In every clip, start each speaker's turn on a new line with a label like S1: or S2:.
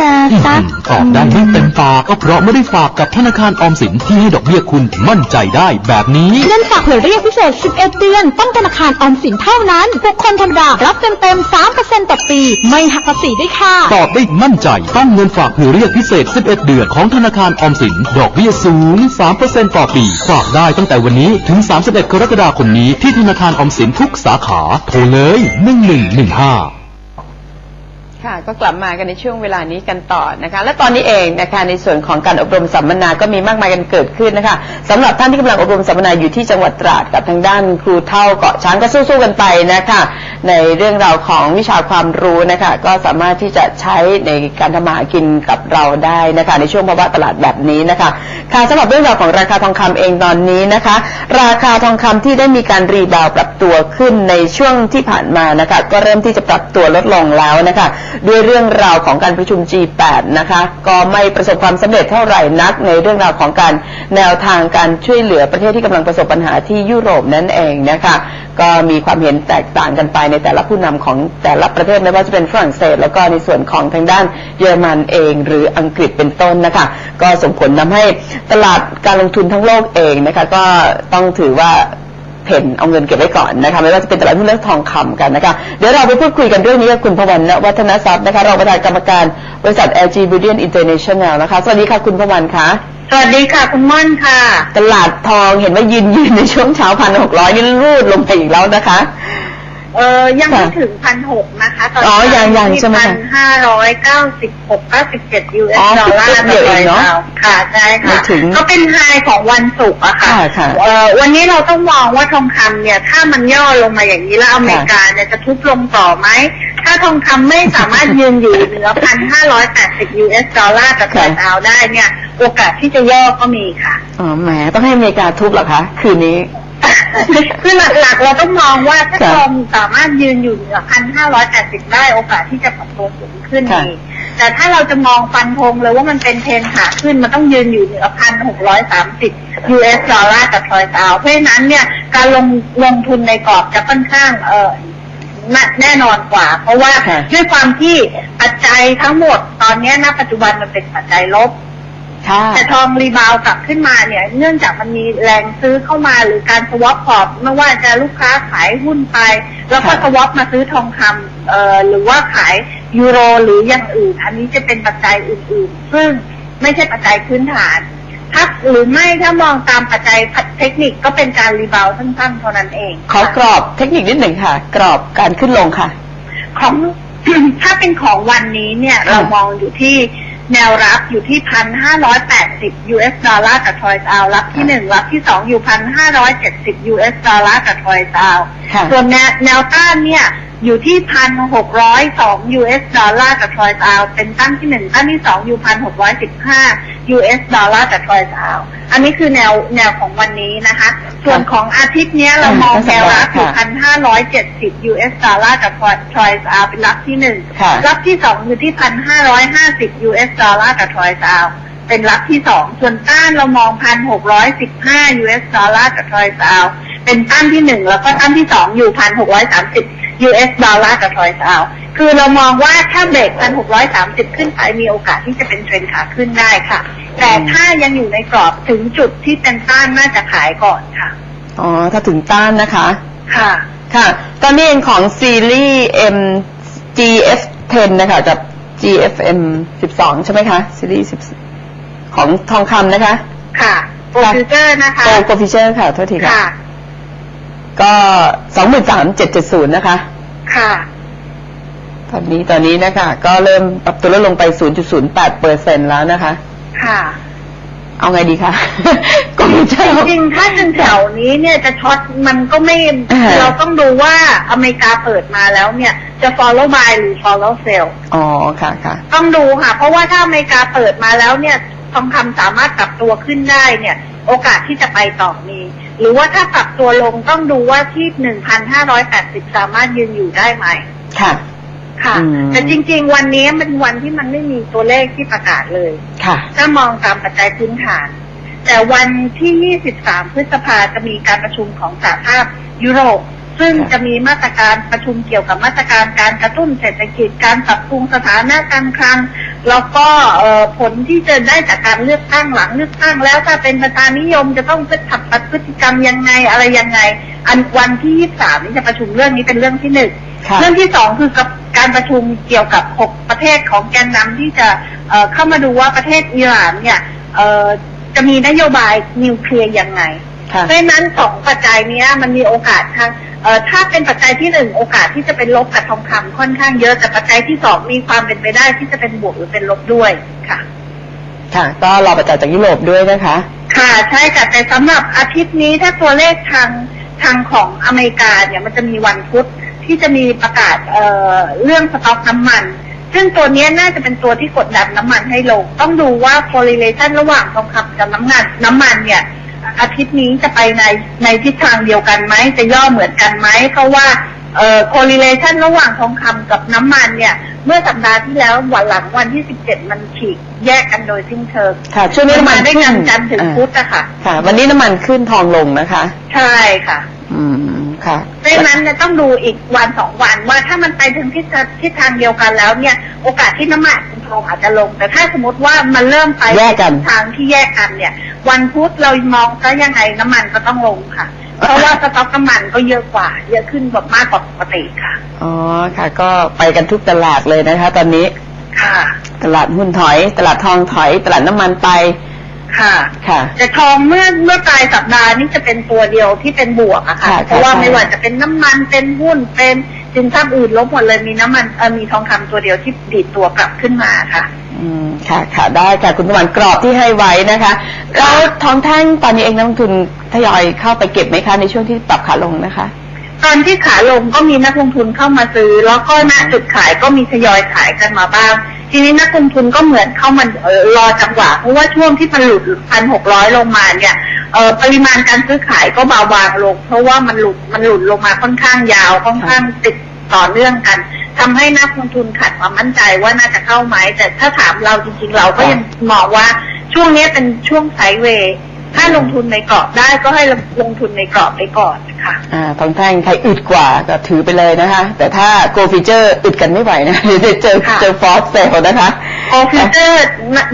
S1: จะซัก
S2: ตอบได้ไม่เต็มปากก็เพราะไม่ได้ฝากกับธนาคารออมสินที่ให้ดอกเบี้ยคุณมั่นใจได้แบบนี้
S1: เงินฝากเผื่อเรียกพิเศษ 11 เดือน ต้องธนาคารออมสินเท่านั้น บุคคลธรรมดารับเต็มเต็ม3%ต่อปี ไม่หักภาษีด้วยค่ะ
S2: ตอบได้มั่นใจ ต้องเงินฝากเผื่อเรียกพิเศษ 11 เดือนของธนาคารออมสิน ดอกเบี้ยสูง 3%ต่อปี ฝากได้ตั้งแต่วันนี้ถึง 31 กรกฎาคมนี้ที่ธนาคารออมสินทุกสาขา โทรเลย 1115
S3: ค่ะก็กลับมากันในช่วงเวลานี้กันต่อนะคะ และตอนนี้เองนะคะในส่วนของการอบรมสัมมนาก็มีมากมายกันเกิดขึ้นนะคะสำหรับท่านที่กำลังอบรมสัมมนาอยู่ที่จังหวัดตราดกับทางด้านครูเท่าเกาะช้างก็สู้ๆกันไปนะคะในเรื่องราวของวิชาความรู้นะคะก็สามารถที่จะใช้ในการทำมาหากินกับเราได้นะคะในช่วงภาวะตลาดแบบนี้นะคะ ค่ะสำหรับเรื่องราวของราคาทองคำเองตอนนี้นะคะ ราคาทองคำที่ได้มีการรีบาวปรับตัวขึ้นในช่วงที่ผ่านมานะคะก็เริ่มที่จะปรับตัวลดลงแล้วนะคะด้วยเรื่องราวของการประชุม G8 นะคะก็ไม่ประสบความสำเร็จเท่าไหร่นักในเรื่องราวของการแนวทางการช่วยเหลือประเทศที่กำลังประสบปัญหาที่ยุโรปนั่นเองนะคะ ก็มีความเห็นแตกต่างกันไปในแต่ละผู้นำของแต่ละประเทศไม่ว่าจะเป็นฝรั่งเศส แล้วก็ในส่วนของทางด้านเยอรมันเอง หรืออังกฤษเป็นต้นนะคะ ก็ส่งผลทำให้ตลาดการลงทุนทั้งโลกเองนะคะ ก็ต้องถือว่าเพนเอาเงินเก็บไว้ก่อนนะคะไม่ว่าจะเป็นตลาดหุ้นและทองคำกันนะคะเดี๋ยวเราไปพูดคุยกันเรื่องนี้กับคุณพวันณวัฒนทรัพย์นะคะรองประธานกรรมการบริษัท LG Bullion International นะคะสวัสดีค่ะคุณพวันค่ะ
S4: สวัสดีค่ะ คุณม่อนค่ะ
S3: ตลาดทองเห็นว่ายืนยืนในช่วงเช้าพันหกร้อยนี่รูดลงไปอีกแล้วนะคะ
S4: เออยังไม่
S3: ค่ะ
S4: ถึงพันหกนะคะ ตอน
S3: อ๋อยังยัง
S4: ที่
S3: ใช่ไหมคะ
S4: พันห้าร้อยเก้าสิบหกเก้าสิบเจ็ดยูเอส
S3: อ๋อ
S4: ดอลลาร์
S3: เดียวเองเนอะ
S4: ค่ะใช่
S3: ไม่
S4: ค่ะ
S3: ถึง
S4: ก็เป็นไฮของวันศุกร์อะค่ะ
S3: ค่ะค่ะ
S4: เออวันนี้เราต้องมองว่าทองคำเนี่ย ถ้ามันย่อลงมาอย่างนี้แล้วอเมริกาเนี่ยจะทุบลงต่อไหมถ้าทองคำไม่สามารถยืนอยู่เหนือพันห้าร้อยแปดสิบยูเอสดอลลาร์กับ
S3: ค่ะ
S4: แปดเอาได้เนี่ย โอกาสที่จะย่อก็มีค่ะ
S3: อ๋อแหมต้องให้อเมริกาทุบเหรอคะ คืนนี้
S4: คือหลักๆเราต้องมองว่าถ้า
S3: ค่ะ
S4: ทองสามารถยืนอยู่เหนือพันห้าร้อยแปดสิบได้โอกาสที่จะปรับตัวสูงขึ้น
S3: ค่ะ
S4: มีแต่ถ้าเราจะมองฟันธงเลยว่ามันเป็นเทรนขาขึ้นมันต้องยืนอยู่เหนือพันหกร้อยสามสิบ US ดอลลาร์กับทรอยซาวเพราะฉะนั้นเนี่ยการลงลงทุนในกรอบจะค่อนข้างเออน่าแน่นอนกว่า เพราะว่า
S3: ค่ะ
S4: ด้วยความที่ปัจจัยทั้งหมดตอนนี้ณปัจจุบันมันเป็นปัจจัยลบ
S3: ค่ะ
S4: แต่ทองรีบาวด์กลับขึ้นมาเนี่ย เนื่องจากมันมีแรงซื้อเข้ามาหรือการสวอปพอร์ตไม่ว่าจะลูกค้าขายหุ้นไป แล้วก็
S3: ค่ะ
S4: สวอปมาซื้อทองคำเอ่อหรือว่าขายยูโรหรืออย่างอื่น อันนี้จะเป็นปัจจัยอื่นๆ ซึ่งไม่ใช่ปัจจัยพื้นฐานถ้าหรือไม่ถ้ามองตามปัจจัยเทคนิคก็เป็นการรีบาวด์สั้นๆเท่านั้นเอง
S3: ขอกรอบเทคนิคนิดหนึ่งค่ะ กรอบการขึ้นลงค่ะ
S4: ของถ้าเป็นของวันนี้เนี่ย
S3: ค่ะ
S4: เรามองอยู่ที่ แนวรับอยู่ที่พันห้าร้อยแปดสิบ US ดอลลาร์กับทรอยซาวรับที่หนึ่งรับที่สองอยู่พันห้าร้อยเจ็ดสิบ US ดอลลาร์กับทรอยซาว
S3: ค่ะ
S4: ส่วนแนวแนวต้านเนี่ยอยู่ที่พันหกร้อยสอง US ดอลลาร์กับทรอยซาวเป็นต้านที่หนึ่งต้านที่สองอยู่พันหกร้อยสิบห้า US ดอลลาร์กับทรอยซาวอันนี้คือแนวแนวของวันนี้นะคะ ส่วนของอาทิตย์เนี้ยเรามองแนวรับอยู่
S3: ค่ะ
S4: พันห้าร้อยเจ็ดสิบ US ดอลลาร์กับทรอยซาวเป็นรับที่หนึ่ง
S3: ค่ะ
S4: รับที่สองอยู่ที่พันห้าร้อยห้าสิบ US ดอลลาร์กับทรอยซาวเป็นรับที่สองส่วนต้านเรามองพันหกร้อยสิบห้า US ดอลลาร์กับทรอยซาว เป็นต้านที่หนึ่งแล้วก็ต้านที่สองอยู่พันหกร้อยสามสิบ US ดอลลาร์กับทรอยซาวคือเรามองว่าถ้าเบรกพันหกร้อยสามสิบขึ้นไปมีโอกาสที่จะเป็นเทรนขาขึ้นได้ค่ะ แต่ถ้ายังอยู่ในกรอบถึงจุดที่เป็นต้านน่าจะขายก่อนค่ะ
S3: อ๋อ ถ้าถึงต้านนะคะ
S4: ค่ะ
S3: ค่ะ ตอนนี้เองของซีรีส์ M GF 10นะคะกับ GFM 12 ใช่ไหมคะ ซีรีส์10 ของทองคำนะคะ
S4: ค่ะโปรฟิวเจอร์นะคะ
S3: โกลโกฟิเชอร์ค่ะ โทษทีค่ะ
S4: ค่ะ
S3: ก็23,770นะคะ
S4: ค่ะ
S3: ตอนนี้ตอนนี้นะคะ ก็เริ่มปรับตัวลดลงไป0.08เปอร์เซ็นแล้วนะคะ
S4: ค่ะ
S3: เอาไงดีคะโกลฟิเชอ
S4: จ
S3: ร์
S4: ริงๆถ้าถึงแถวนี้เนี่ยจะช็อตมันก็ไม่
S3: อ่า
S4: เราต้องดูว่าอเมริกาเปิดมาแล้วเนี่ย จะ follow buy หรือ follow sell
S3: อ๋อค่ะค่ะ
S4: ต้องดูค่ะ เพราะว่าถ้าอเมริกาเปิดมาแล้วเนี่ย ทองคำสามารถปรับตัวขึ้นได้เนี่ย โอกาสที่จะไปต่อมี หรือว่าถ้าปรับตัวลงต้องดูว่าที่หนึ่งพันห้าร้อยแปดสิบสามารถยืนอยู่ได้ไหม
S3: ค่ะ
S4: ค่ะ
S3: อืม
S4: แต่จริง ๆ วันนี้เป็นวันที่มันไม่มีตัวเลขที่ประกาศเลย
S3: ค่ะ
S4: ถ้ามองตามปัจจัยพื้นฐาน แต่วันที่ 23 พฤษภาจะมีการประชุมของสหภาพยุโรป ซึ่ง
S3: ค่ะ
S4: จะมีมาตรการประชุมเกี่ยวกับมาตรการการกระตุ้นเศรษฐกิจ การปรับปรุงสถานะการคลัง แล้วก็เออผลที่จะได้จากการเลือกตั้งหลังเลือกตั้งแล้วถ้าเป็นประธานนิยมจะต้องพฤติกรรมพฤติกรรมยังไงอะไรยังไง อันวันที่ยี่สามนี้จะประชุมเรื่องนี้เป็นเรื่องที่หนึ่งเรื่องที่สองคือกับการประชุมเกี่ยวกับหกประเทศของแกนนำที่จะเเข้ามาดูว่าประเทศอิหร่านเนี่ยจะมีนโยบายนิวเคลียร์ยังไง เพราะฉะนั้นสองปัจจัยเนี้ยมันมีโอกาสทางเอ่อถ้าเป็นปัจจัยที่หนึ่งโอกาสที่จะเป็นลบกับทองคำค่อนข้างเยอะแต่ปัจจัยที่สองมีความเป็นไปได้ที่จะเป็นบวกหรือเป็นลบด้วยค่ะ
S3: ค่ะ ก็รอประจักษ์จากยุโรปด้วยนะคะ
S4: ค่ะใช่ค่ะแต่สำหรับอาทิตย์นี้ถ้าตัวเลขทางทางของอเมริกาเนี่ยมันจะมีวันพุธที่จะมีประกาศเอ่อเรื่องสต็อกน้ำมัน ซึ่งตัวเนี้ยน่าจะเป็นตัวที่กดดันน้ำมันให้ลง ต้องดูว่า correlation ระหว่างทองคำกับน้ำมันน้ำมันเนี่ย อาทิตย์นี้จะไปในในทิศทางเดียวกันไหมจะย่อเหมือนกันไหมเพราะว่าเอ่อ correlation ระหว่างทองคำกับน้ำมันเนี่ย เมื่อสัปดาห์ที่แล้ววันหลังวันที่17มันฉีกแยกกันโดยสิ้นเชิง
S3: ค่ะช่วงนี้น้ำมัน
S4: ได้
S3: ขึ้
S4: กันจันทร์ถึง
S3: อ่า
S4: พุธอะค่ะ
S3: ค่ะ วันนี้น้ำมันขึ้นทองลงนะคะ
S4: ใช่ค่ะ
S3: อืม ค่ะ
S4: เพราะฉะนั้นเนี่ยต้องดูอีกวันสองวันว่าถ้ามันไปถึงทิศทางทิศทางเดียวกันแล้วเนี่ย โอกาสที่น้ำมันทองอาจจะลง แต่ถ้าสมมติว่ามันเริ่มไป
S3: แยกกัน
S4: ทิศทางที่แยกกันเนี่ย วันพุธเรามองซะยังไงน้ำมันก็ต้องลงค่ะเพราะว่าสต็อกน้ำมันก็เยอะกว่า เยอะขึ้นกว่ามากกว่าปกติค่ะ
S3: อ๋อค่ะ ก็ไปกันทุกตลาดเลยนะคะ ตอนนี้
S4: ค่ะ
S3: ตลาดหุ้นถอย ตลาดทองถอย ตลาดน้ำมันไป
S4: ค่ะ
S3: ค่ะ
S4: แต่ทองเมื่อเมื่อปลายสัปดาห์นี้จะเป็นตัวเดียวที่เป็นบวกอะค่ะ
S3: ค่ะ
S4: เพราะว่า
S3: ใช่
S4: ไม่ว่าจะเป็นน้ำมันเป็นหุ้นเป็นสินทรัพย์อื่นลบหมดเลยมีน้ำมันเออมีทองคำตัวเดียวที่ดีดตัวกลับขึ้นมาค่ะ
S3: อืมค่ะ ค่ะ ได้ค่ะ คุณประวันกรอบที่ให้ไว้นะคะ แล้วทองแท่งตอนนี้เองนักลงทุนทยอยเข้าไปเก็บไหมคะ ในช่วงที่ปรับขาลงนะคะ
S4: ตอนที่ขาลงก็มีนักลงทุนเข้ามาซื้อ แล้วก็ณจุดขายก็มีทยอยขายกันมาบ้าง ทีนี้นักลงทุนก็เหมือนเข้ามาเอ่อรอจังหวะเพราะว่าช่วงที่มันหลุดพันหกร้อยลงมาเนี่ยปริมาณการซื้อขายก็เบาบางลง เพราะว่ามันหลุดมันหลุดลงมาค่อนข้างยาวค่อนข้างติดต่อเนื่องกันทำให้นักลงทุนขาดความมั่นใจว่าน่าจะเข้าไหมแต่ถ้าถามเราจริง ๆ เราก็ยังมองว่าช่วงนี้เป็นช่วงไซเวย์ ถ้าลงทุนในกรอบได้ก็ให้ลงทุนในกรอบไปก่อนค่ะ
S3: อ่าทองแท่งใครอึดกว่าก็ถือไปเลยนะคะ แต่ถ้าโกลฟีเจอร์อึดกันไม่ไหวนะเดี๋ยวจะเจอ
S4: ค่ะ
S3: เจอฟอสเซลนะคะ
S4: ออฟิเตอร์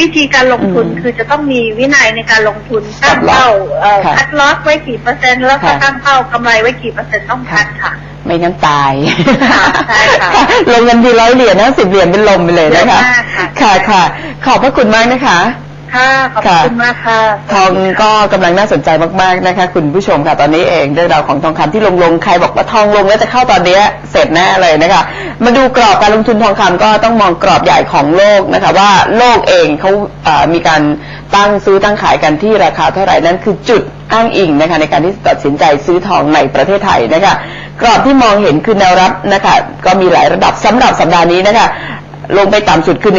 S4: วิธีการลงทุน
S3: อืม
S4: คือจะต้องมีวินัยในการลงทุนตั้งเป้าเอ่อ
S3: ค่ะ
S4: คัดลอสไว้กี่เปอร์เซ็นต์แล้วก็
S3: ค่ะ
S4: ตั้งเป้ากำไรไว้กี่เปอร์เซ็นต์ต้องคัดค่ะ
S3: ไม่งั้นตาย
S4: ค่ะใช่ค่ะ
S3: ลงเงินทีร้อยเหรียญนะสิบเหรียญเป็นลมไปเลยนะคะ
S4: เยอะมากค่ะ
S3: ค่ะค่ะ ขอบพระคุณมากนะคะ
S4: ค่ะขอบ
S3: ค่ะ
S4: คุณมากค่ะ
S3: ทองก็กำลังน่าสนใจมากๆนะคะ คุณผู้ชมค่ะตอนนี้เองเรื่องราวของทองคำที่ลงลงๆใครบอกว่าทองลงแล้วจะเข้าตอนเนี้ยเสร็จแน่เลยนะคะมาดูกรอบการลงทุนทองคำก็ต้องมองกรอบใหญ่ของโลกนะคะ ว่าโลกเองเขาเอ่อมีการตั้งซื้อตั้งขายกันที่ราคาเท่าไหร่นั้นคือจุดอ้างอิงนะคะในการที่ตัดสินใจซื้อทองในประเทศไทยนะคะกรอบที่มองเห็นคือแนวรับนะคะก็มีหลายระดับสำหรับสัปดาห์นี้นะคะ ลงไปต่ำสุดคือ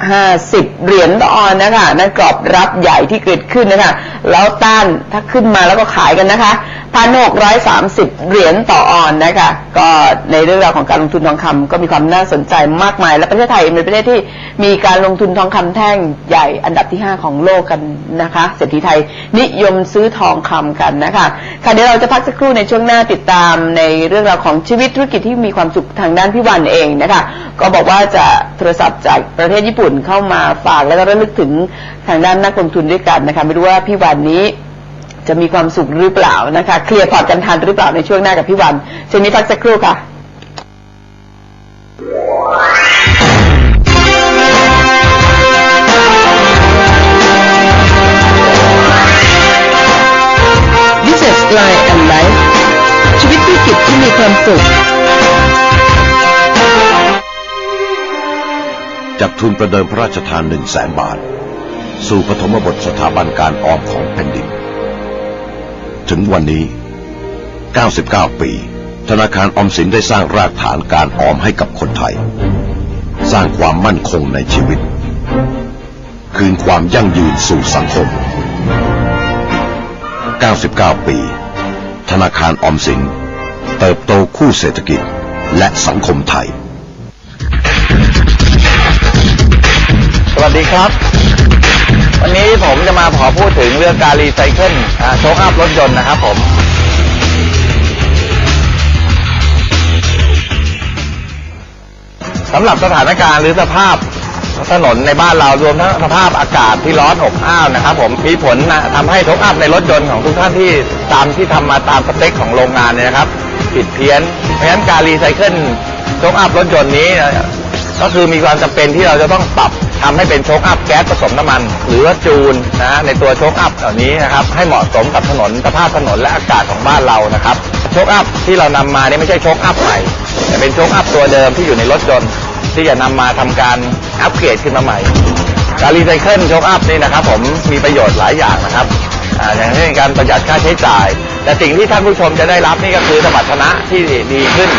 S3: 1,550 เหรียญต่อออนนะคะ นั่นกรอบรับใหญ่ที่เกิดขึ้นนะคะ แล้วต้านถ้าขึ้นมาแล้วก็ขายกันนะคะ 1,630เหรียญต่อออนนะคะ ก็ในเรื่องราวของการลงทุนทองคำก็มีความน่าสนใจมากมาย และประเทศไทยเป็นประเทศที่มีการลงทุนทองคำแท่งใหญ่อันดับที่ 5 ของโลกกันนะคะเศรษฐีไทยนิยมซื้อทองคำกันนะคะค่ะเดี๋ยวเราจะพักสักครู่ในช่วงหน้าติดตามในเรื่องราวของชีวิตธุรกิจที่มีความสุขทางด้านพี่วันเองนะคะ ก็บอกว่าจะโทรศัพท์จากประเทศญี่ปุ่นเข้ามาฝากแล้วก็ระลึกถึงทางด้านนักลงทุนด้วยกันนะคะไม่รู้ว่าพี่วันนี้ จะมีความสุขหรือเปล่านะคะ เคลียร์พอร์ตกันทันหรือเปล่าในช่วงหน้ากับพี่วันช่วงนี้พักสักครู่ค่ะ Business Line and Life ชีวิตธุรกิจที่มีความสุข
S5: จากทุนประเดิมพระราชทานหนึ่งแสนบาท สู่ปฐมบทสถาบันการออมของแผ่นดิน ถึงวันนี้ 99 ปี ธนาคารออมสินได้สร้างรากฐานการออมให้กับคนไทย สร้างความมั่นคงในชีวิต คืนความยั่งยืนสู่สังคม 99 ปี ธนาคารออมสิน เติบโตคู่เศรษฐกิจและสังคมไทย
S6: สวัสดีครับ นี้ผมจะมาขอพูดถึงเรื่องการรีไซเคิลโชคอัพรถยนต์นะครับผมสำหรับสถานการณ์หรือสภาพถนนในบ้านเรารวมทั้งสภาพอากาศที่ร้อนอบอ้าวนะครับ ผมมีผลนะทำให้โชคอัพในรถยนต์ของทุกท่านที่ตามที่ทำมาตามสเปคของโรงงานเนี่ยนะครับ ผิดเพี้ยน เพราะฉะนั้นการรีไซเคิลโชคอัพรถยนต์นี้ ก็คือมีความจำเป็นที่เราจะต้องปรับ ทำให้เป็นโชคอัพแก๊สผสมน้ำมัน หรือว่าจูนนะในตัวโชคอัพเหล่านี้นะครับให้เหมาะสมกับถนนสภาพถนนและอากาศของบ้านเรานะครับโชคอัพที่เรานำมานี่ไม่ใช่โชคอัพใหม่แต่เป็นโชคอัพตัวเดิมที่อยู่ในรถยนต์ที่จะนำมาทำการอัปเกรดขึ้นมาใหม่ การรีไซเคิลโชคอัพนี่นะครับผมมีประโยชน์หลายอย่างนะครับอย่างเช่นการประหยัดค่าใช้จ่าย แต่สิ่งที่ท่านผู้ชมจะได้รับนี่ก็คือสมรรถนะที่ดีขึ้น